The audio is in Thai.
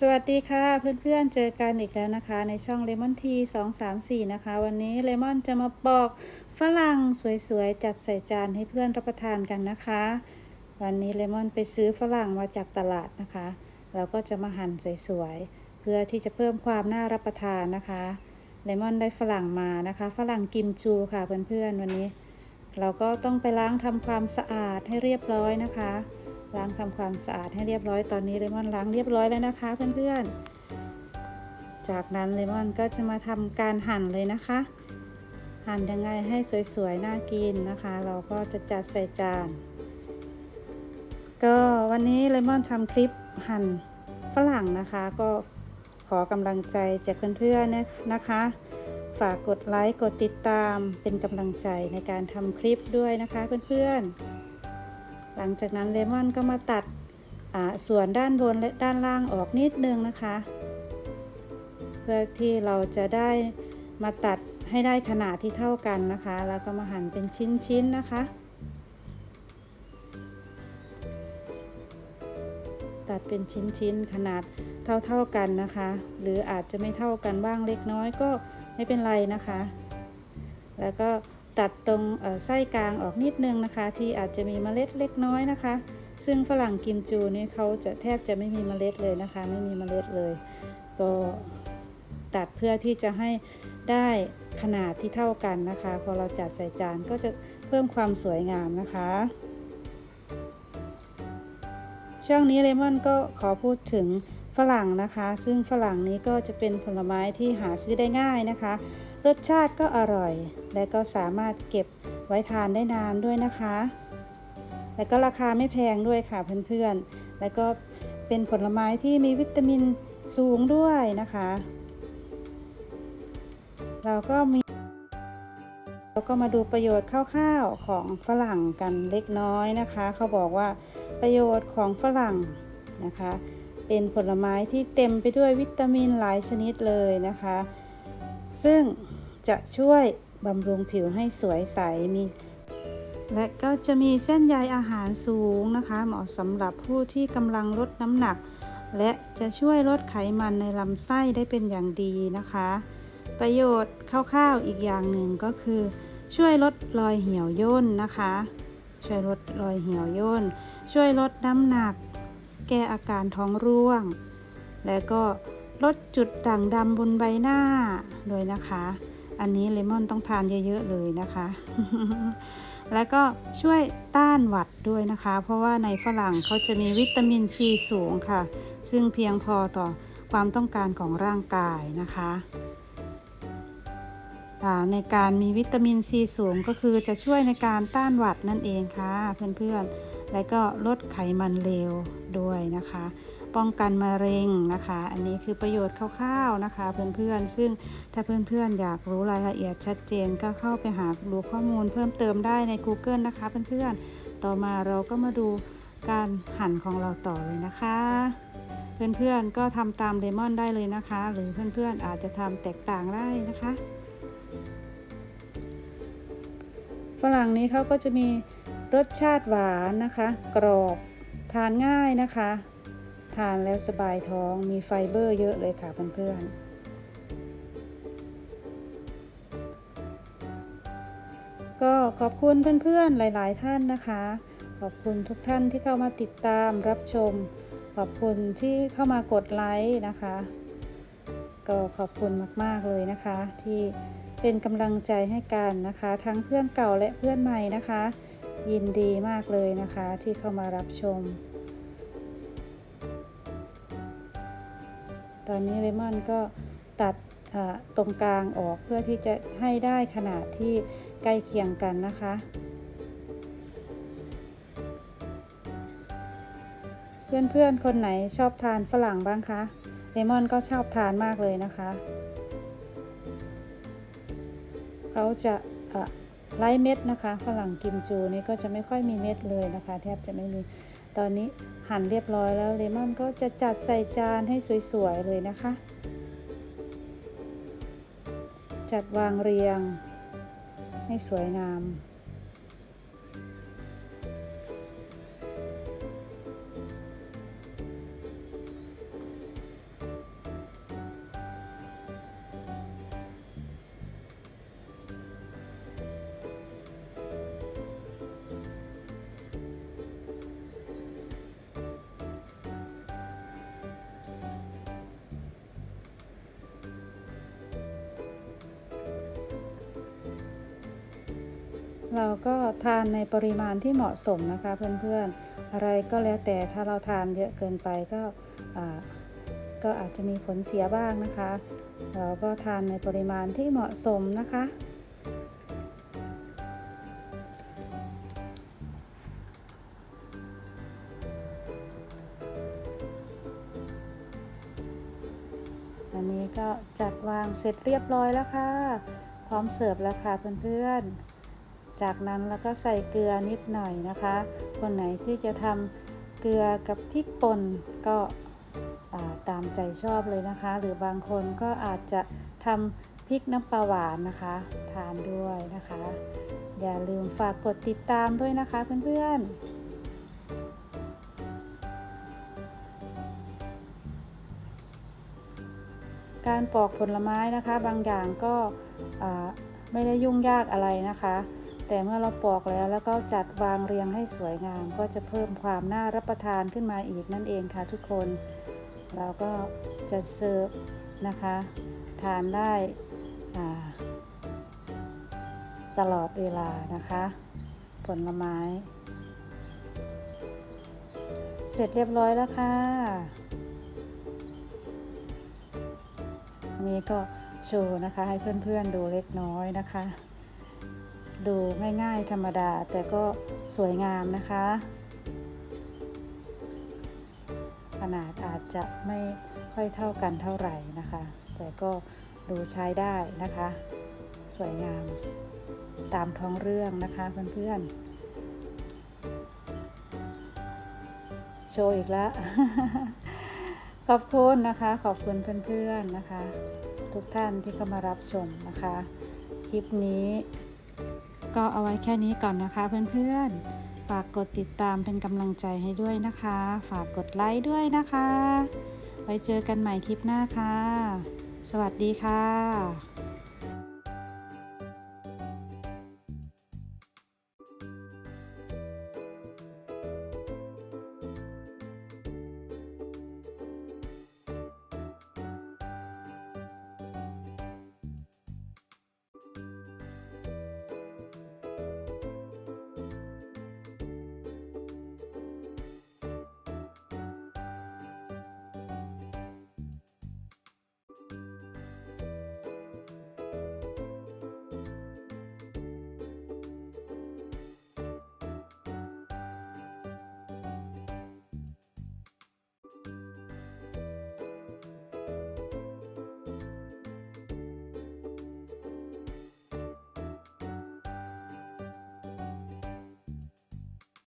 สวัสดีค่ะเพื่อนๆเจอกันอีกแล้วนะคะ ในช่อง Lemon Tea 2 3 4นะคะ วันนี้เลมอนจะมาปอกฝรั่งสวยๆ จัดใส่จานให้เพื่อนรับประทานกันนะคะ วันนี้เลมอนไปซื้อฝรั่งมาจากตลาดนะคะ เราก็จะมาหั่นสวยๆ เพื่อที่จะเพิ่มความน่ารับประทานนะคะเลมอนได้ฝรั่งมานะคะ ฝรั่งกิมจูค่ะเพื่อนๆวันนี้ เราก็ต้องไปล้างทำความสะอาดให้เรียบร้อยนะคะ ล้างทำความสะอาดให้เรียบร้อยตอนนี้เลมอนล้างเรียบร้อยแล้วนะคะเพื่อนๆ จากนั้นเลมอนก็จะมาทำการหั่นเลยนะคะ หั่นยังไงให้สวยๆน่ากินนะคะ เราก็จะจัดใส่จาน ก็วันนี้เลมอนทำคลิปหั่นฝรั่งนะคะ ก็ขอกำลังใจจากเพื่อนๆนะคะ ฝากกดไลค์กดติดตามเป็นกำลังใจในการทำคลิปด้วยนะคะเพื่อนๆ ลังจากนั้นเลมอนก็มาตัดส่วนด้านบนและด้านล่างออกนิดนึงนะคะ เพื่อที่เราจะได้มาตัดให้ได้ขนาดที่เท่ากันนะคะ แล้วก็มาหั่นเป็นชิ้นๆนะคะ ตัดเป็นชิ้นๆขนาดเท่าๆกันนะคะ หรืออาจจะไม่เท่ากันบ้างเล็กน้อยก็ไม่เป็นไรนะคะ แล้วก็ ตัดตรงไส้กลางออกนิดนึงนะคะ ที่อาจจะมีเมล็ดเล็กน้อยนะคะ ซึ่งฝรั่งกิมจูนี่เขาจะแทบจะไม่มีเมล็ดเลยนะคะ ไม่มีเมล็ดเลย ก็ตัดเพื่อที่จะให้ได้ขนาดที่เท่ากันนะคะ พอเราจัดใส่จานก็จะเพิ่มความสวยงามนะคะ ช่วงนี้เลมอนก็ขอพูดถึงฝรั่งนะคะ ซึ่งฝรั่งนี้ก็จะเป็นผลไม้ที่หาซื้อได้ง่ายนะคะ รสชาติก็อร่อย และก็สามารถเก็บไว้ทานได้นานด้วยนะคะ และก็ราคาไม่แพงด้วยค่ะเพื่อนๆ และก็เป็นผลไม้ที่มีวิตามินสูงด้วยนะคะ เราก็มีเราก็มาดูประโยชน์คร่าวๆของฝรั่งกันเล็กน้อยนะคะ เขาบอกว่าประโยชน์ของฝรั่งนะคะ เป็นผลไม้ที่เต็มไปด้วยวิตามินหลายชนิดเลยนะคะ ซึ่ง จะช่วยบำรุงผิวให้สวยใสมี และก็จะมีเส้นใยอาหารสูงนะคะ เหมาะสำหรับผู้ที่กำลังลดน้ำหนัก และจะช่วยลดไขมันในลำไส้ได้เป็นอย่างดีนะคะ ประโยชน์คร่าวๆอีกอย่างหนึ่งก็คือ ช่วยลดรอยเหี่ยวย่นนะคะ ช่วยลดรอยเหี่ยวย่น ช่วยลดน้ำหนัก แก้อาการท้องร่วง และก็ลดจุดด่างดำบนใบหน้าด้วยนะคะ อันนี้เลมอนต้องทานเยอะๆเลยนะคะ แล้วก็ช่วยต้านหวัดด้วยนะคะ เพราะว่าในฝรั่งเขาจะมีวิตามินซีสูงค่ะ ซึ่งเพียงพอต่อความต้องการของร่างกายนะคะในการมีวิตามินซีสูงก็คือจะช่วยในการต้านหวัดนั่นเองค่ะเพื่อนๆ และก็ลดไขมันเลวด้วยนะคะ ป้องกันมะเร็งนะคะ อันนี้คือประโยชน์คร่าวๆนะคะเพื่อนๆ ซึ่งถ้าเพื่อนๆ อยากรู้รายละเอียดชัดเจนก็เข้าไปหาดูข้อมูลเพิ่มเติมได้ใน Google นะคะเพื่อนๆ ต่อมาเราก็มาดูการหั่นของเราต่อเลยนะคะ เพื่อนๆ ก็ทำตามเลมอนได้เลยนะคะ หรือเพื่อนๆ อาจจะทำแตกต่างได้นะคะฝรั่งนี้เขาก็จะมีรสชาติหวานนะคะ กรอบทานง่ายนะคะ ทานแล้วสบายท้องมีไฟเบอร์เยอะเลยค่ะเพื่อนๆก็ขอบคุณเพื่อนๆหลาย ๆ ท่านนะคะ ขอบคุณทุกท่านที่เข้ามาติดตามรับชม ขอบคุณที่เข้ามากดไลค์นะคะ ก็ขอบคุณมากๆเลยนะคะ ที่เป็นกำลังใจให้กันนะคะ ทั้งเพื่อนเก่าและเพื่อนใหม่นะคะ ยินดีมากเลยนะคะที่เข้ามารับชม ตอนนี้เลมอนก็ตัดตรงกลางออกเพื่อที่จะให้ได้ขนาดที่ใกล้เคียงกันนะคะ เพื่อนๆ คนไหนชอบทานฝรั่งบ้างคะเลมอนก็ชอบทานมากเลยนะคะ เขาจะไร้เม็ดนะคะฝรั่งกิมจูนี่ก็จะไม่ค่อยมีเม็ดเลยนะคะ แทบจะไม่มี ตอนนี้หั่นเรียบร้อยแล้วเลมอนก็จะจัดใส่จานให้สวยๆเลยนะคะ จัดวางเรียงให้สวยงาม เราก็ทานในปริมาณที่เหมาะสมนะคะเพื่อนๆ อะไรก็แล้วแต่ถ้าเราทานเยอะเกินไปก็ก็อาจจะมีผลเสียบ้างนะคะ เราก็ทานในปริมาณที่เหมาะสมนะคะ อันนี้ก็จัดวางเสร็จเรียบร้อยแล้วค่ะ พร้อมเสิร์ฟแล้วค่ะเพื่อนๆ จากนั้นแล้วก็ใส่เกลือนิดหน่อยนะคะ คนไหนที่จะทำเกลือกับพริกป่นก็ตามใจชอบเลยนะคะ หรือบางคนก็อาจจะทำพริกน้ำปลาหวานนะคะ ทานด้วยนะคะ อย่าลืมฝากกดติดตามด้วยนะคะเพื่อนๆการปอกผลไม้นะคะ บางอย่างก็ไม่ได้ยุ่งยากอะไรนะคะ แต่เมื่อเราปอกแล้วแล้วก็จัดวางเรียงให้สวยงาม ก็จะเพิ่มความน่ารับประทานขึ้นมาอีกนั่นเองค่ะทุกคน เราก็จะเสิร์ฟนะคะ ทานได้ตลอดเวลานะคะ ผลไม้ เสร็จเรียบร้อยแล้วค่ะอันนี้ก็โชว์นะคะให้เพื่อนๆดูเล็กน้อยนะคะ ดูง่ายๆ ธรรมดาแต่ก็สวยงามนะคะ ขนาดอาจจะไม่ค่อยเท่ากันเท่าไหร่นะคะ แต่ก็ดูใช้ได้นะคะ สวยงามตามท้องเรื่องนะคะเพื่อนๆ โชว์อีกแล้วขอบคุณนะคะ ขอบคุณเพื่อนๆนะคะ ทุกท่านที่เข้ามารับชมนะคะ คลิปนี้ ก็เอาไว้แค่นี้ก่อนนะคะเพื่อนๆ ฝากกดติดตามเป็นกำลังใจให้ด้วยนะคะ ฝากกดไลค์ด้วยนะคะ ไว้เจอกันใหม่คลิปหน้าค่ะ สวัสดีค่ะ